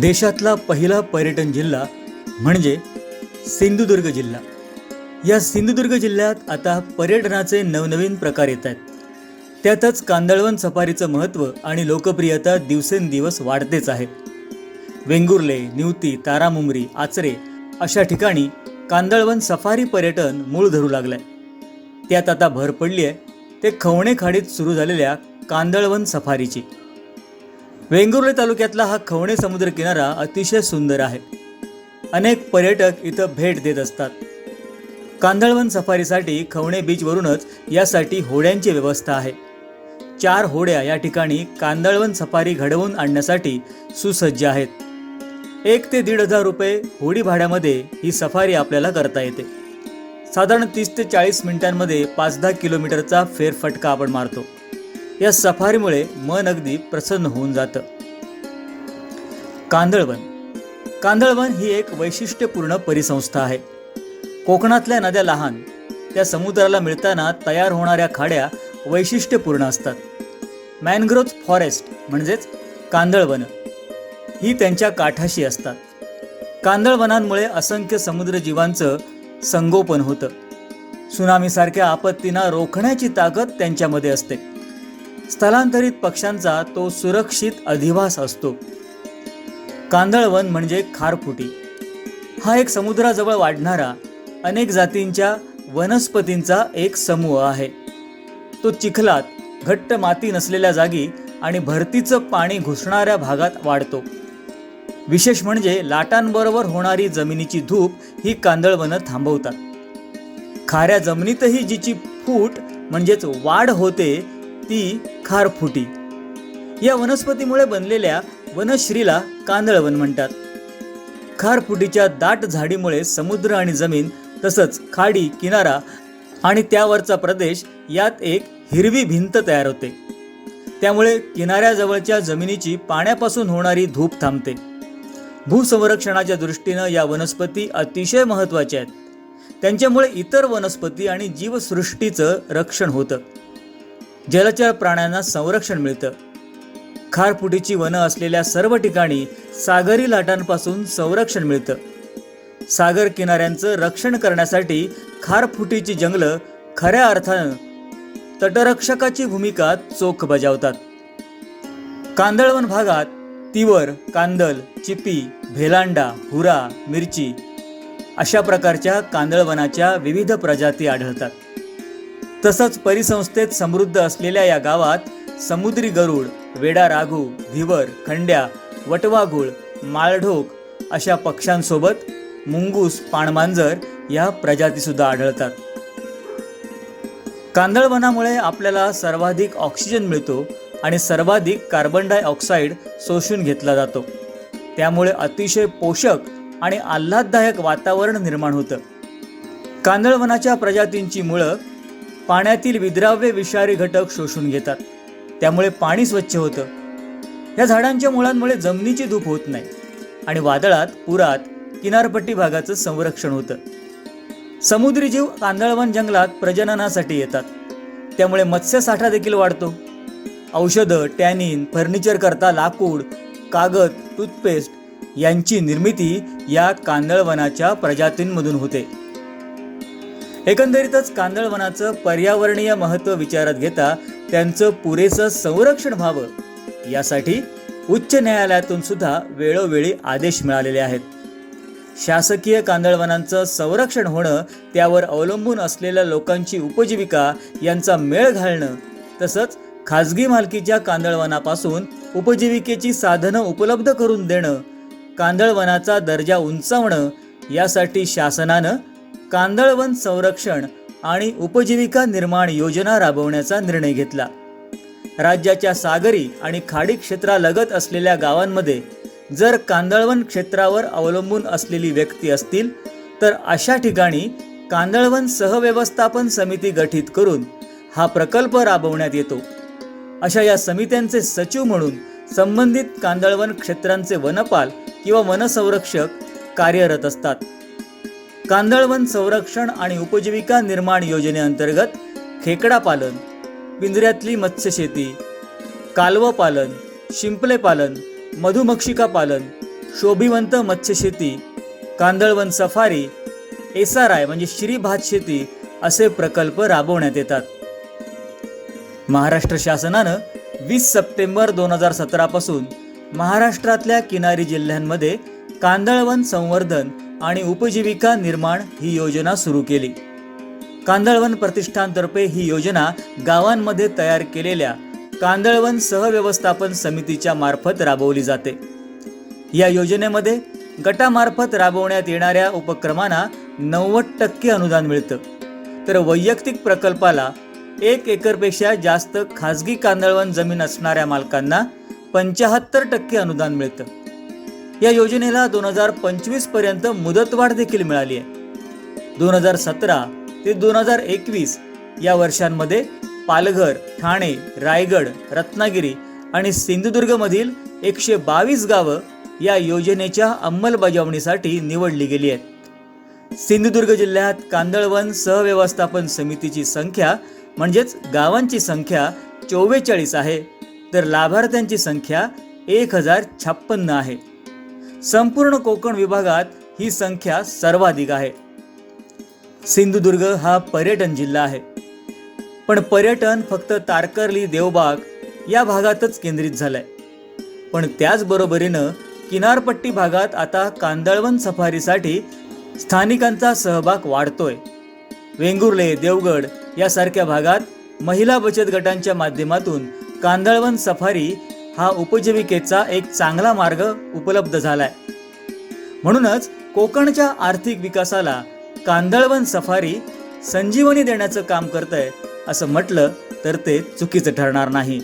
देशातला पहिला पर्यटन जिल्हा म्हणजे सिंधुदुर्ग जिल्हा. या सिंधुदुर्ग जिल्ह्यात आता पर्यटनाचे नवनवीन प्रकार येत आहेत. त्यातच कांदळवन सफारीचं महत्त्व आणि लोकप्रियता दिवसेंदिवस वाढतेच आहे. वेंगुर्ले निवती तारामुंगरी आचरे अशा ठिकाणी कांदळवन सफारी पर्यटन मूळ धरू लागलंय. त्यात आता भर पडली आहे ते खवणे खाडीत सुरू झालेल्या कांदळवन सफारीची. वेंगुर्ले तालुक्यातला हा खवणे समुद्र किनारा अतिशय सुंदर आहे. अनेक पर्यटक इथं भेट देत असतात. कांदळवन सफारीसाठी खवणे बीचवरूनच यासाठी होड्यांची व्यवस्था आहे. चार होड्या या ठिकाणी कांदळवन सफारी घडवून आणण्यासाठी सुसज्ज आहेत. एक ते दीड हजार रुपये होडी भाड्यामध्ये ही सफारी आपल्याला करता येते. साधारण तीस ते चाळीस मिनिटांमध्ये पाच दहा किलोमीटरचा फेरफटका आपण मारतो. या सफारीमुळे मन अगदी प्रसन्न होऊन जातं. कांदळवन. कांदळवन ही एक वैशिष्ट्यपूर्ण परिसंस्था आहे. कोकणातल्या नद्या लहान त्या समुद्राला मिळताना तयार होणाऱ्या खाड्या वैशिष्ट्यपूर्ण असतात. मॅनग्रोव्ह फॉरेस्ट म्हणजेच कांदळवन. ही त्यांच्या काठाशी असतात. कांदळवनांमुळे असंख्य समुद्रजीवांचं संगोपन होतं. सुनामीसारख्या आपत्तींना रोखण्याची ताकद त्यांच्यामध्ये असते. स्थलांतरित पक्ष्यांचा तो सुरक्षित अधिवास असतो. कांदळवन म्हणजे खारफुटी. हा एक समुद्राजवळ वाढणारा अनेक जातींच्या वनस्पतींचा एक समूह आहे. तो चिखलात घट्ट माती नसलेल्या जागी आणि भरतीचं पाणी घुसणाऱ्या भागात वाढतो. विशेष म्हणजे लाटांबरोबर होणारी जमिनीची धूप ही कांदळवनं थांबवतात. खाऱ्या जमिनीतही जिची फूट म्हणजेच वाढ होते ती खारफुटी या वनस्पतीमुळे बनलेल्या वनश्रीला कांदळवन म्हणतात. खारफुटीच्या दाट झाडीमुळे समुद्र आणि जमीन तसंच खाडी किनारा आणि त्यावरचा प्रदेश यात एक हिरवी भिंत तयार होते. त्यामुळे किनाऱ्याजवळच्या जमिनीची पाण्यापासून होणारी धूप थांबते. भूसंरक्षणाच्या दृष्टीनं या वनस्पती अतिशय महत्त्वाच्या आहेत. त्यांच्यामुळे इतर वनस्पती आणि जीवसृष्टीचं रक्षण होतं. जलचर प्राण्यांना संरक्षण मिळतं. खारफुटीची वनं असलेल्या सर्व ठिकाणी सागरी लाटांपासून संरक्षण मिळतं. सागर किनाऱ्यांचं रक्षण करण्यासाठी खारफुटीची जंगलं खऱ्या अर्थानं तटरक्षकाची भूमिका चोख बजावतात. कांदळवन भागात तिवर कांदल चिपी भेलांडा हुरा मिरची अशा प्रकारच्या कांदळवनाच्या विविध प्रजाती आढळतात. तसंच परिसंस्थेत समृद्ध असलेल्या या गावात समुद्री गरुड वेडा राघू धिवर खंड्या वटवाघुळ माळढोक अशा पक्ष्यांसोबत मुंगूस पाणमांजर या प्रजाती सुद्धा आढळतात. कांदळवनामुळे आपल्याला सर्वाधिक ऑक्सिजन मिळतो आणि सर्वाधिक कार्बन डायऑक्साईड शोषून घेतला जातो. त्यामुळे अतिशय पोषक आणि आल्हाददायक वातावरण निर्माण होतं. कांदळवनाच्या प्रजातींची मुळं पाण्यातील विद्राव्य विषारी घटक शोषून घेतात. त्यामुळे पाणी स्वच्छ होतं. या झाडांच्या मुळांमुळे जमिनीची धूप होत नाही आणि वादळात पुरात किनारपट्टी भागाचं संरक्षण होतं. समुद्री जीव कांदळवन जंगलात प्रजननासाठी येतात. त्यामुळे मत्स्यसाठा देखील वाढतो. औषधं टॅनिन फर्निचर करता लाकूड कागद टूथपेस्ट यांची निर्मिती या कांदळवनाच्या प्रजातींमधून होते. एकंदरीतच कांदळवनाचं पर्यावरणीय महत्त्व विचारात घेता त्यांचं पुरेसं संरक्षण व्हावं. यासाठी उच्च न्यायालयातून सुद्धा वेळोवेळी आदेश मिळालेले आहेत. शासकीय कांदळवनांचं संरक्षण होणं त्यावर अवलंबून असलेल्या लोकांची उपजीविका यांचा मेळ घालणं तसंच खाजगी मालकीच्या कांदळवनापासून उपजीविकेची साधनं उपलब्ध करून देणं कांदळवनाचा दर्जा उंचावणं यासाठी शासनानं कांदळवन संरक्षण आणि उपजीविका निर्माण योजना राबवण्याचा निर्णय घेतला. राज्याच्या सागरी आणि खाडी क्षेत्रालगत असलेल्या गावांमध्ये जर कांदळवन क्षेत्रावर अवलंबून असलेली व्यक्ती असतील तर अशा ठिकाणी कांदळवन सहव्यवस्थापन समिती गठीत करून हा प्रकल्प राबवण्यात येतो. अशा या समित्यांचे सचिव म्हणून संबंधित कांदळवन क्षेत्रांचे वनपाल किंवा वनसंरक्षक कार्यरत असतात. कांदळवन संरक्षण आणि उपजीविका निर्माण योजनेअंतर्गत खेकडा पालन पिंजऱ्यातली मत्स्यशेती कालवं पालन शिंपले पालन मधुमक्षिका पालन शोभिवंत मत्स्यशेती कांदळवन सफारी एस आर आय म्हणजे श्री भात शेती असे प्रकल्प राबवण्यात येतात. महाराष्ट्र शासनानं वीस सप्टेंबर दोन हजार सतरापासून महाराष्ट्रातल्या किनारी जिल्ह्यांमध्ये कांदळवन संवर्धन आणि उपजीविका निर्माण ही योजना सुरू केली. कांदळवन प्रतिष्ठानतर्फे ही योजना गावांमध्ये तयार केलेल्या कांदळवन सहव्यवस्थापन समितीच्या मार्फत राबवली जाते. या योजनेमध्ये गटामार्फत राबवण्यात येणाऱ्या उपक्रमांना नव्वद टक्के अनुदान मिळतं. तर वैयक्तिक प्रकल्पाला एक एकरपेक्षा जास्त खाजगी कांदळवन जमीन असणाऱ्या मालकांना पंचाहत्तर टक्के अनुदान मिळतं. या योजनेला दोन हजार पंचवीसपर्यंत मुदतवाढ देखील मिळाली आहे. दोन हजार सतरा ते दोन हजार एकवीस या वर्षांमध्ये पालघर ठाणे रायगड रत्नागिरी आणि सिंधुदुर्गमधील एकशे बावीस गावं या योजनेच्या अंमलबजावणीसाठी निवडली गेली आहेत. सिंधुदुर्ग जिल्ह्यात कांदळवन सहव्यवस्थापन समितीची संख्या म्हणजेच गावांची संख्या चोवेचाळीस आहे तर लाभार्थ्यांची संख्या एक हजार छप्पन्न आहे. संपूर्ण कोकण विभागात ही संख्या सर्वाधिक आहे. सिंधुदुर्ग हा पर्यटन जिल्हा आहे. पण पर्यटन फक्त तारकर्ली देवबाग या भागातच केंद्रित झालंय. पण त्याचबरोबरीनं किनारपट्टी भागात आता कांदळवन सफारीसाठी स्थानिकांचा सहभाग वाढतोय. वेंगुर्ले देवगड यासारख्या भागात महिला बचत गटांच्या माध्यमातून कांदळवन सफारी हा उपजीविकेचा एक चांगला मार्ग उपलब्ध झालाय. म्हणूनच कोकणच्या आर्थिक विकासाला कांदळवन सफारी संजीवनी देण्याचं काम करतंय असं म्हटलं तर ते चुकीचं ठरणार नाही.